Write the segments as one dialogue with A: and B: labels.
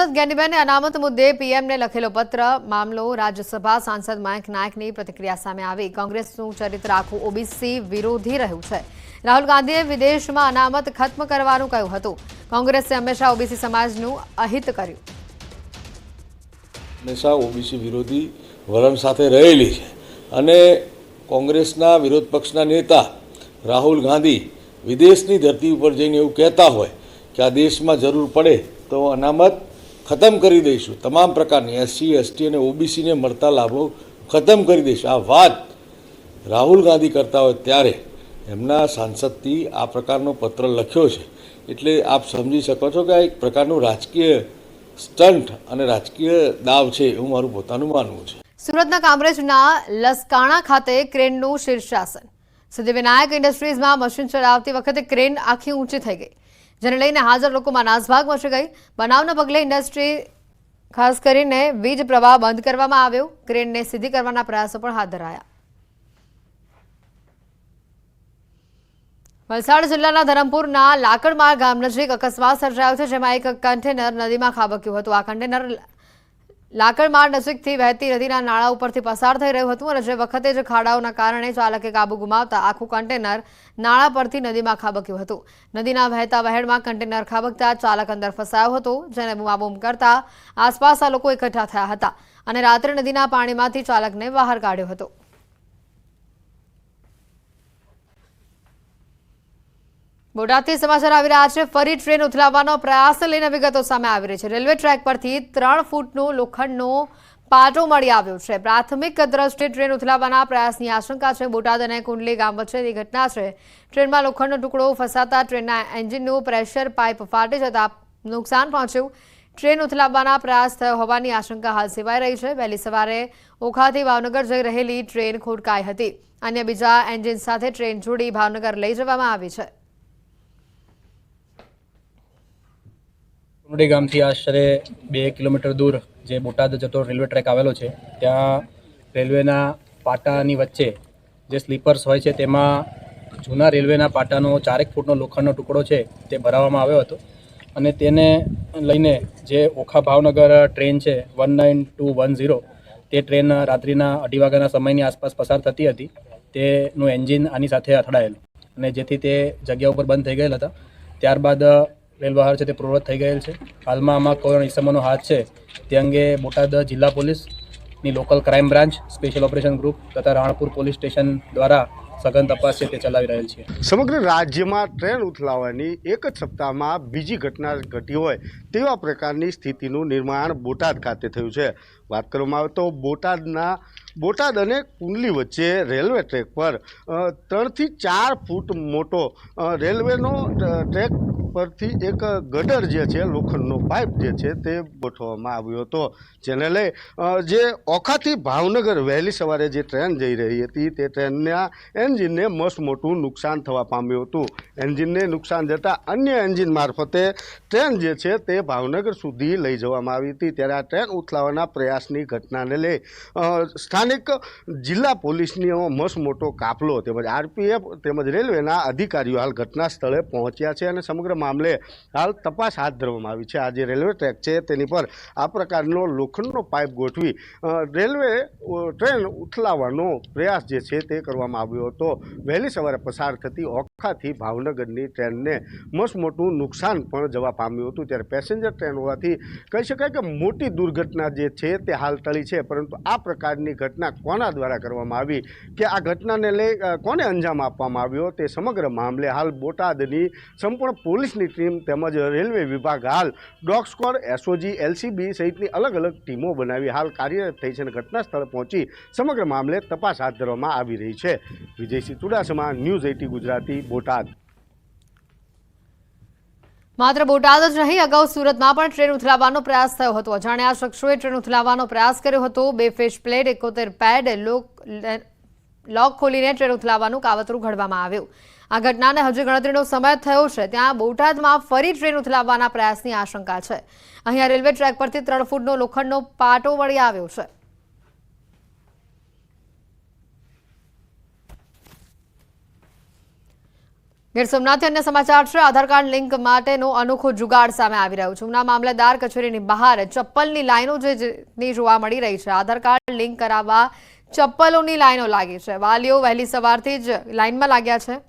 A: સાંસદ જ્ઞાનીબેને અનામત મુદ્દે પીએમને લખેલો પત્ર, મામલો રાજ્યસભા સાંસદ મયંક નાયકની પ્રતિક્રિયા સામે આવી. કોંગ્રેસનું ચરિત્ર આખું ઓબીસી વિરોધી રહ્યું છે. રાહુલ ગાંધીએ વિદેશમાં અનામત ખત્મ કરવાનું કહ્યું હતું. કોંગ્રેસે હંમેશા ઓબીસી સમાજનું અહિત કર્યું.
B: હંમેશા ઓબીસી વિરોધી વલણ સાથે રહેલી છે. અને કોંગ્રેસના વિરોધ પક્ષના નેતા રાહુલ ગાંધી વિદેશની ધરતી ઉપર જઈને એવું કહેતા હોય કે આ દેશમાં જરૂર પડે તો અનામત ખતમ કરી દઈશું. તમામ પ્રકારની એસસી એસટી અને ઓબીસીને મળતા લાભો ખતમ કરી દઈશું. આ વાત રાહુલ ગાંધી કરતા હોય ત્યારે એમના સાંસદથી આ પ્રકારનો પત્ર લખ્યો છે. એટલે આપ સમજી શકો છો કે આ એક પ્રકારનું રાજકીય સ્ટન્ટ અને રાજકીય દાવ છે એવું મારું પોતાનું માનવું છે.
A: સુરતના કામરેજના લસકાણા ખાતે ક્રેનનું શીર્ષાસન. સિદ્ધિવિનાયક ઇન્ડસ્ટ્રીઝમાં મશીન ચલાવતી વખતે ક્રેન આખી ઊંચી થઈ ગઈ. જેને લઈને હાજર લોકોમાં નાસભાગ મચી ગઈ. બનાવના પગલે ઇન્ડસ્ટ્રી ખાસ કરીને વીજ પ્રવાહ બંધ કરવામાં આવ્યો. ક્રેનને સીધી કરવાના પ્રયાસો પણ હાથ ધરાયા. વલસાડ જિલ્લાના ધરમપુરના લાકડમાળ ગામ નજીક અકસ્માત સર્જાયો છે, જેમાં એક કન્ટેનર નદીમાં ખાબક્યું હતું. આ કન્ટેનર લાકડમાળ નજીકથી વહેતી નદીના નાળા ઉપરથી પસાર થઈ રહ્યું હતું અને જે વખતે જ ખાડાઓના કારણે ચાલકે કાબુ ગુમાવતા આખું કન્ટેનર નાળા પરથી નદીમાં ખાબક્યું હતું. નદીના વહેતા વહેણમાં કન્ટેનર ખાબકતા ચાલક અંદર ફસાયો હતો, જેને બુમાબુમ કરતા આસપાસના લોકો એકઠા થયા હતા અને રાત્રે નદીના પાણીમાંથી ચાલકને બહાર કાઢ્યો હતો. બોટાદથી સમાચાર આવી રહ્યા છે. ફરી ટ્રેન ઉથલાવવાનો પ્રયાસ લઈને વિગતો સામે આવી રહી છે. રેલવે ટ્રેક પરથી ત્રણ ફૂટનો લોખંડનો પાટો મળી આવ્યો છે. પ્રાથમિક દ્રષ્ટિએ ટ્રેન ઉથલાવવાના પ્રયાસની આશંકા છે. બોટાદ અને કુંડલી ગામ વચ્ચેની ઘટના છે. ટ્રેનમાં લોખંડનો ટુકડો ફસાતા ટ્રેનના એન્જિનનું પ્રેશર પાઇપ ફાટી જતા નુકસાન પહોંચ્યું. ટ્રેન ઉથલાવવાના પ્રયાસ થયો હોવાની આશંકા હાલ સેવાઈ રહી છે. વહેલી સવારે ઓખાથી ભાવનગર જઈ રહેલી ટ્રેન ખોટકાઈ હતી. અન્ય બીજા એન્જિન સાથે ટ્રેન જોડી ભાવનગર લઈ જવામાં આવી છે.
C: કુંડી ગામથી આશરે બે કિલોમીટર દૂર જે બોટાદ જતો રેલવે ટ્રેક આવેલો છે, ત્યાં રેલવેના પાટાની વચ્ચે જે સ્લીપર્સ હોય છે, તેમાં જૂના રેલવેના પાટાનો ચારેક ફૂટનો લોખંડનો ટુકડો છે, તે ભરાવવામાં આવ્યો હતો. અને તેને લઈને જે ઓખા ભાવનગર ટ્રેન છે, one nine two one zero, તે ટ્રેન રાત્રિના અઢી વાગ્યાના સમયની આસપાસ પસાર થતી હતી. તેનું એન્જિન આની સાથે અથડાયેલું અને જેથી તે જગ્યા ઉપર બંધ થઈ ગયેલ હતા. ત્યારબાદ રેલ બહાર છે તે પૂર્વવત થઈ ગયેલ છે. હાલમાં આમાં કોઈ ઈસમોનો હાથ છે તે અંગે બોટાદ જિલ્લા પોલીસની local crime branch special operation group તથા રાણપુર પોલીસ સ્ટેશન દ્વારા સઘન તપાસ છે તે ચલાવી રહેલ છે.
D: સમગ્ર રાજ્યમાં ટ્રેન ઉથલાવવાની એક જ સપ્તાહમાં બીજી ઘટના ઘટી હોય તેવા પ્રકારની સ્થિતિનું નિર્માણ બોટાદ ખાતે થયું છે. વાત કરવામાં આવે તો બોટાદના, બોટાદ અને કુંડલી વચ્ચે રેલવે ટ્રેક પર ત્રણથી ચાર ફૂટ મોટો રેલવેનો ટ્રેક પરથી એક ગટર જે છે, લોખંડનો પાઇપ જે છે, તે ગોઠવવામાં આવ્યો હતો. જેને લઈ જે ઓખાથી ભાવનગર વહેલી સવારે જે ટ્રેન જઈ રહી હતી, તે ટ્રેનના એન્જિનને મસ્ત મોટું નુકસાન થવા પામ્યું હતું. એન્જિનને નુકસાન જતાં અન્ય એન્જિન મારફતે ટ્રેન જે છે, તે ભાવનગર સુધી લઈ જવામાં આવી હતી. ત્યારે આ ટ્રેન ઉથલાવાના પ્રયાસની ઘટનાને લઈ સ્થાનિક જિલ્લા પોલીસનો મસ્ત મોટો કાફલો તેમજ આરપીએફ તેમજ રેલવેના અધિકારીઓ હાલ ઘટના સ્થળે પહોંચ્યા છે અને સમગ્ર મામલે હાલ તપાસ હાથ ધરવામાં આવી છે. આ જે રેલવે ટ્રેક છે તેની પર આ પ્રકારનો લોખંડનો પાઇપ ગોઠવી રેલવે ટ્રેન ઉથલાવવાનો પ્રયાસ જે છે તે કરવામાં આવ્યો હતો. વહેલી સવારે પસાર થતી ઓખાથી ભાવનગરની ટ્રેનને મસ્ત મોટું નુકસાન પણ જવા પામ્યું હતું. ત્યારે પેસેન્જર ટ્રેન હોવાથી કહી શકાય કે મોટી દુર્ઘટના જે છે તે હાલ ટળી છે. પરંતુ આ પ્રકારની ઘટના કોના દ્વારા કરવામાં આવી કે આ ઘટનાને લઈ કોને અંજામ આપવામાં આવ્યો તે સમગ્ર મામલે હાલ બોટાદની સંપૂર્ણ પોલીસની ટીમ તેમજ રેલવે વિભાગ હાલ ડોગ સ્કોર, એસઓજી, એલસીબી સહિતની અલગ અલગ ટીમો બનાવી હાલ કાર્યરત થઈ છે અને ઘટના સ્થળે પહોંચી સમગ્ર મામલે તપાસ હાથ ધરવામાં આવી રહી છે. Vijaysinh Chudasama, news at Gujarati Botad.
A: માત્ર બોટાદ જ નહીં, અગાઉ સુરતમાં પણ ટ્રેન ઉથલાવવાનો પ્રયાસ થયો હતો. અજાણ્યા શખ્સોએ ટ્રેન ઉથલાવવાનો પ્રયાસ કર્યો હતો. બે ફેશ પ્લેટ, એકોતેર પેડ, લોક ખોલીને ટ્રેન ઉથલાવવાનું કાવતરું ઘડવામાં આવ્યું. આ ઘટનાને હજી ગણતરીનો સમય થયો છે. ત્યાં બોટાદમાં ફરી ટ્રેન ઉથલાવવાના પ્રયાસની આશંકા છે. અહીંયા રેલવે ટ્રેક પરથી ત્રણ ફૂટનો લોખંડનો પાટો મળી આવ્યો છે. ગીર સોમનાથથી અન્ય સમાચાર છે. આધાર કાર્ડ લિંક માટેનો અનોખો જુગાડ સામે આવી રહ્યો છે. ઉના મામલતદાર કચેરીની બહાર ચપ્પલની લાઈનો જે જે- જોવા મળી રહી છે. આધાર કાર્ડ લિંક કરાવવા ચપ્પલોની લાઈનો લાગી છે. વાલીઓ વહેલી સવારથી જ લાઈનમાં લાગ્યા છે.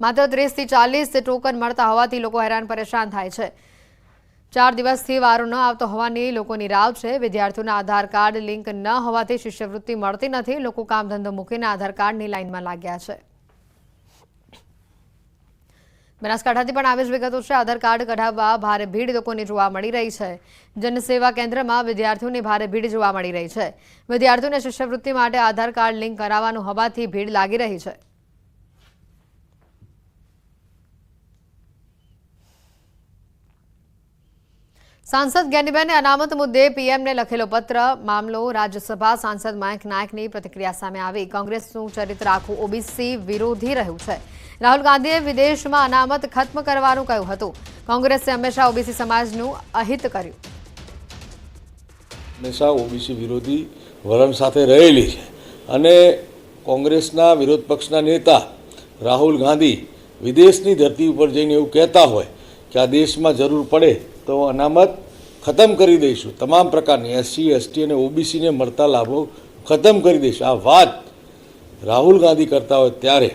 A: માત્ર ત્રીસથી ચાલીસ ટોકન મળતા હોવાથી લોકો હેરાન પરેશાન થાય છે. ચાર દિવસથી વારો ન આવતો હોવાની લોકોની રાવ છે. વિદ્યાર્થીઓના આધાર કાર્ડ લિંક ન હોવાથી શિષ્યવૃત્તિ મળતી નથી. લોકો કામ ધંધો મૂકીને આધાર કાર્ડની લાઈનમાં લાગ્યા છે. બનાસકાંઠાથી પણ આવી જ વિગતો છે. આધાર કાર્ડ કઢાવવા ભારે ભીડ લોકોની જોવા મળી રહી છે. જનસેવા કેન્દ્રમાં વિદ્યાર્થીઓની ભારે ભીડ જોવા મળી રહી છે. વિદ્યાર્થીઓને શિષ્યવૃત્તિ માટે આધાર કાર્ડ લિંક કરાવવાનું હોવાથી ભીડ લાગી રહી છે. સાંસદ જ્ઞાનીબેને અનામત મુદ્દે પીએમને લખેલો પત્ર, મામલો રાજ્યસભા સાંસદ મયંક નાયકની પ્રતિક્રિયા સામે આવી. કોંગ્રેસનું ચરિત્ર આખું ઓબીસી વિરોધી રહ્યું છે. રાહુલ ગાંધીએ વિદેશમાં અનામત ખત્મ કરવાનું કહ્યું હતું. કોંગ્રેસે હંમેશા ઓબીસી સમાજનું અહિત કર્યું.
B: હંમેશા ઓબીસી વિરોધી વલણ સાથે રહેલી છે. અને કોંગ્રેસના વિરોધ પક્ષના નેતા રાહુલ ગાંધી વિદેશની ધરતી ઉપર જઈને એવું કહેતા હોય કે આ દેશમાં જરૂર પડે તો અનામત ખતમ કરી દઈશું. તમામ પ્રકારની એસસી, એસટી અને ઓબીસીને મળતા લાભો ખતમ કરી દઈશું. આ વાત રાહુલ ગાંધી કરતા હોય ત્યારે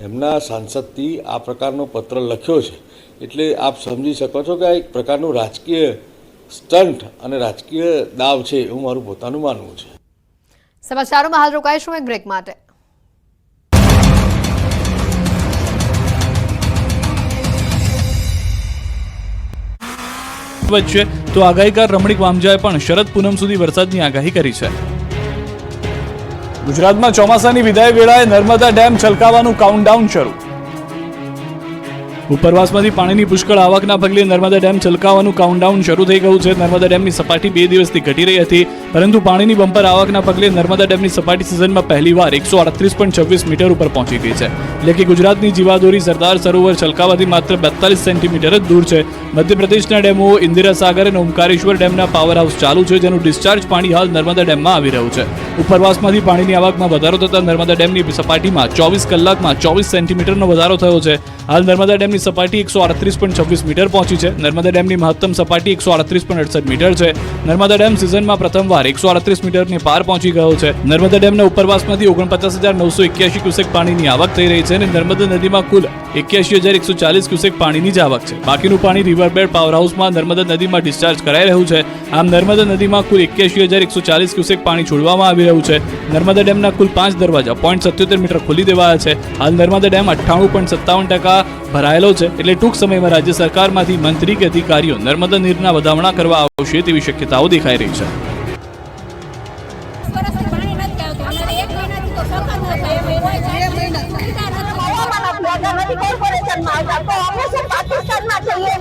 B: એમના સાંસદથી આ પ્રકારનો પત્ર લખ્યો છે. એટલે આપ સમજી શકો છો કે આ એક પ્રકારનું રાજકીય સ્ટન્ટ અને રાજકીય દાવ છે એવું મારું પોતાનું માનવું છે.
A: સમાચારોમાં હાલ રોકાઈશું એક બ્રેક માટે.
E: વચ્ચે તો આગાહીકાર રમણીક વામજાએ પણ શરદ પૂનમ સુધી વરસાદની આગાહી કરી છે. ગુજરાતમાં ચોમાસાની વિદાય વેળાએ નર્મદા ડેમ છલકાવાનું કાઉન્ટડાઉન શરૂ. ઉપરવાસમાંથી પાણીની પુષ્કળ આવકના પગલે નર્મદા ડેમ છલકાવાનું કાઉન્ટડાઉન શરૂ થઈ ગયું છે. નર્મદા ડેમની સપાટી બે દિવસથી ઘટી રહી હતી, પરંતુ પાણીની બમ્પર આવકના પગલે નર્મદા ડેમની સપાટી સિઝનમાં પહેલીવાર એકસો અડત્રીસ પોઈન્ટ છવ્વીસ મીટર ઉપર પહોંચી ગઈ છે. એટલે કે ગુજરાતની જીવાદોરી સરદાર સરોવર છલકાવાથી માત્ર બેતાલીસ સેન્ટીમીટર જ દૂર છે. મધ્યપ્રદેશના ડેમો, ઇન્દિરા સાગર અને ઓમકારેશ્વર ડેમના પાવર હાઉસ ચાલુ છે, જેનું ડિસ્ચાર્જ પાણી હાલ નર્મદા ડેમમાં આવી રહ્યું છે. ઉપરવાસમાંથી પાણીની આવકમાં વધારો થતાં નર્મદા ડેમની સપાટીમાં ચોવીસ કલાકમાં ચોવીસ સેન્ટીમીટરનો વધારો થયો છે. હાલ નર્મદા ડેમની સપાટી એકસો આડત્રીસ પોઈન્ટ છવ્વીસ મીટર પહોંચી છે. નર્મદા ડેમની મહત્તમ સપાટી એકસો આડત્રીસ પોઈન્ટ અડસઠ મીટર છે. નર્મદા ડેમ સિઝનમાં પ્રથમવાર એકસો આડત્રીસ મીટરની પાર પહોંચી ગયો છે. નર્મદા ડેમના ઉપરવાસમાંથી ઓગણપચાસ હજાર નવસો એક્યાસી ક્યુસેક પાણીની આવક થઈ રહી છે અને નર્મદા નદીમાં કુલ એક્યાસી હજાર એકસો ચાલીસ ક્યુસેક પાણીની જ આવક છે. બાકીનું પાણી રિવરબેડ પાવર હાઉસમાં નર્મદા નદીમાં ડિસ્ચાર્જ કરાઈ રહ્યું છે. આમ નર્મદા નદીમાં કુલ એક્યાસી હજાર એકસો ચાલીસ ક્યુસેક પાણી છોડવામાં આવી રહ્યું છે. નર્મદા ડેમના કુલ પાંચ દરવાજા પોઈન્ટ સત્યોતેર મીટર ખોલી દેવાયા છે. હાલ નર્મદા ડેમ અઠ્ઠાણું પોઈન્ટ સત્તાવન ટકા ભરાયેલો છે. એટલે ટૂંક સમયમાં રાજ્ય સરકારમાંથી મંત્રી કે અધિકારીઓ નર્મદા નીરના વધામણા કરવા આવશે તેવી શક્યતાઓ દેખાઈ રહી છે.
F: એક મહિનાથી તો સખત નથી આવ્યું. એમાંય ચાર નથી
G: કોર્પોરેશનમાં આવતા? તો અમે શું પાકિસ્તાનમાં જઈએ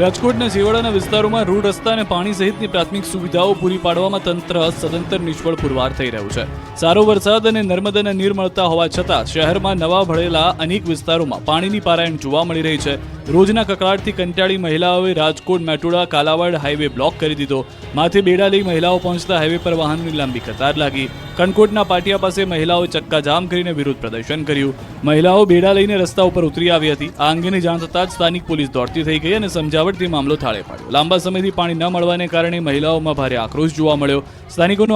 E: રાજકોટના છેવાડાના વિસ્તારોમાં રોડ રસ્તા અને પાણી સહિતની પ્રાથમિક સુવિધાઓ પૂરી પાડવામાં તંત્ર સદંતર નિષ્ફળ પુરવાર થઈ રહ્યું છે. સારો વરસાદ અને નર્મદાના નીર મળતા હોવા છતાં શહેરમાં નવા ભળેલા અનેક વિસ્તારોમાં પાણીની પારાયણ જોવા મળી રહી છે. રોજના કકળાટથી કંટાળી મહિલાઓએ રાજકોટ, મેટોડા, કાલાવાડ હાઈવે બ્લોક કરી દીધો. માથે બેડા લઈ મહિલાઓ પહોંચતા હાઈવે પર વાહનોની લાંબી કતાર લાગી. કણકોટના પાટિયા પાસે મહિલાઓએ ચક્કાજામ કરીને વિરોધ પ્રદર્શન કર્યું. મહિલાઓ બેડા લઈને રસ્તા ઉપર ઉતરી આવી હતી. આ અંગેની જાણ થતાં જ સ્થાનિક પોલીસ દોડતી થઈ ગઈ અને સમજાવટથી મામલો થાળે પાડ્યો. લાંબા સમયથી પાણી ન મળવાને કારણે મહિલાઓમાં ભારે આક્રોશ જોવા મળ્યો. સ્થાનિકોનો